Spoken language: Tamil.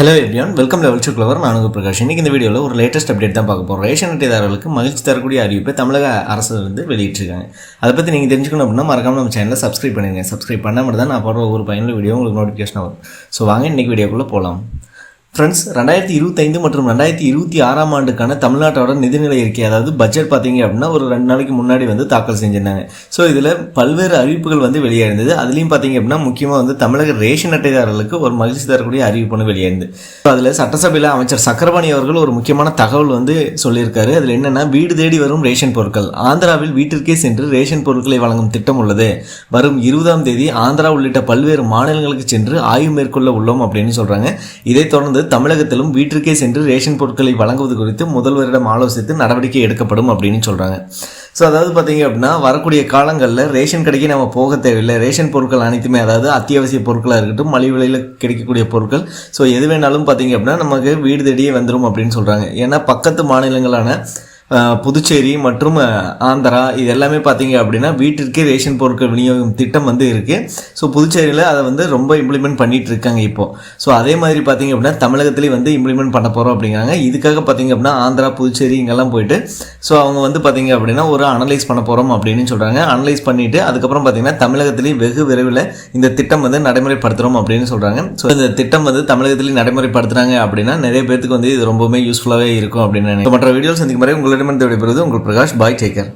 ஹலோ எப்படியான் வெல்கம் லெவல் டூ கிளவர் நான் உங்கள் பிரகாஷ். இன்னைக்கு இந்த வீடியோவில் ஒரு லேட்டஸ்ட் அப்டேட் தான் பார்க்க போகிறோம் ரேஷன் அட்டைதாரர்களுக்கு மகிழ்ச்சி தரக்கூடிய அறிவிப்பை தமிழக அரசு வந்து வெளியிட்டிருக்காங்க. அதை பற்றி நீங்கள் தெரிஞ்சுக்கணும் அப்படின்னா மறக்காம நம்ம சேனலை சப்ஸ்கிரைப் பண்ணுங்கள் சப்ஸ்கிரைப் பண்ணால் மட்டும் தான் நான் போடுற ஒவ்வொரு பயனுள்ள வீடியோ உங்களுக்கு நோட்டிஃபிகேஷன் வரும். ஸோ வாங்க இன்னைக்கு வீடியோக்குள்ளே போகலாம் ஃப்ரெண்ட்ஸ் ரெண்டாயிரத்தி இருபத்தைந்து மற்றும் ரெண்டாயிரத்தி இருபத்தி ஆறாம் ஆண்டுக்கான தமிழ்நாட்டோட நிதிநிலை அறிக்கை அதாவது பட்ஜெட் பார்த்தீங்க அப்படின்னா ஒரு ரெண்டு நாளைக்கு முன்னாடி வந்து தாக்கல் செஞ்சிருந்தாங்க. ஸோ இதில் பல்வேறு அறிவிப்புகள் வந்து வெளியாயிருந்தது. அதுலேயும் பார்த்தீங்க அப்படின்னா முக்கியமாக வந்து தமிழக ரேஷன் அட்டைதாரர்களுக்கு ஒரு மகிழ்ச்சி தரக்கூடிய அறிவிப்புன்னு வெளியாயிருந்து ஸோ அதில் சட்டசபையில் அமைச்சர் சக்கரபாணி அவர்கள் ஒரு முக்கியமான தகவல் வந்து சொல்லியிருக்காரு. அதில் என்னென்னா வீடு தேடி வரும் ரேஷன் பொருட்கள். ஆந்திராவில் வீட்டிற்கே சென்று ரேஷன் பொருட்களை வழங்கும் திட்டம் உள்ளது. வரும் இருபதாம் தேதி ஆந்திரா உள்ளிட்ட பல்வேறு மாநிலங்களுக்கு சென்று ஆய்வு மேற்கொள்ள உள்ளோம் அப்படின்னு சொல்கிறாங்க இதைத் தொடர்ந்து தமிழகத்திலும் வீட்டிற்கே சென்று ரேஷன் பொருட்களை வழங்குவது குறித்து முதல்வரிடம் ஆலோசித்து நடவடிக்கை எடுக்கப்படும் அப்படின்னு சொல்கிறாங்க ஸோ அதாவது பார்த்தீங்க அப்படின்னா வரக்கூடிய காலங்களில் ரேஷன் கடைக்கு நம்ம போக தேவையில்லை. ரேஷன் பொருட்கள் அனைத்துமே அதாவது அத்தியாவசிய பொருட்களாக இருக்கட்டும் மலிவு விலையில் கிடைக்கக்கூடிய பொருட்கள். ஸோ எது வேணாலும் பார்த்தீங்க அப்படின்னா நமக்கு வீடு தேடியே வந்துடும் அப்படின்னு சொல்கிறாங்க ஏன்னா பக்கத்து மாநிலங்களான புதுச்சேரி மற்றும் ஆந்திரா இது எல்லாமே பார்த்தீங்க அப்படின்னா வீட்டிற்கே ரேஷன் பொருட்கள் விநியோகம் திட்டம் வந்து இருக்குது ஸோ புதுச்சேரியில் அதை வந்து ரொம்ப இம்ப்ளிமெண்ட் பண்ணிட்டு இருக்காங்க இப்போ. ஸோ அதே மாதிரி பார்த்தீங்க அப்படின்னா தமிழகத்துலேயும் வந்து இம்ப்ளிமெண்ட் பண்ண போகிறோம் அப்படிங்கிறாங்க. இதுக்காக பார்த்தீங்க அப்படின்னா ஆந்திரா புதுச்சேரி இங்கெல்லாம் போயிட்டு ஸோ அவங்க வந்து பார்த்தீங்க அப்படின்னா ஒரு அனலைஸ் பண்ண போகிறோம் அப்படின்னு சொல்கிறாங்க அனலைஸ் பண்ணிவிட்டு அதுக்கப்புறம் பார்த்தீங்கன்னா தமிழகத்திலேயும் வெகு விரைவில் இந்த திட்டம் வந்து நடைமுறைப்படுத்துகிறோம் அப்படின்னு சொல்கிறாங்க ஸோ இந்த திட்டம் வந்து தமிழகத்திலேயும் நடைமுறைப்படுத்துகிறாங்க அப்படின்னா நிறைய பேருக்கு வந்து இது ரொம்பவுமே யூஸ்ஃபுல்லாகவே இருக்கும் அப்படின்னு நினைக்கிறேன். மற்ற வீடியோஸ் சந்திக்கும் உங்களுக்கு உங்களிடமிருந்து விடைபெறுவது உங்கள் பிரகாஷ் பாய் டேக்கர்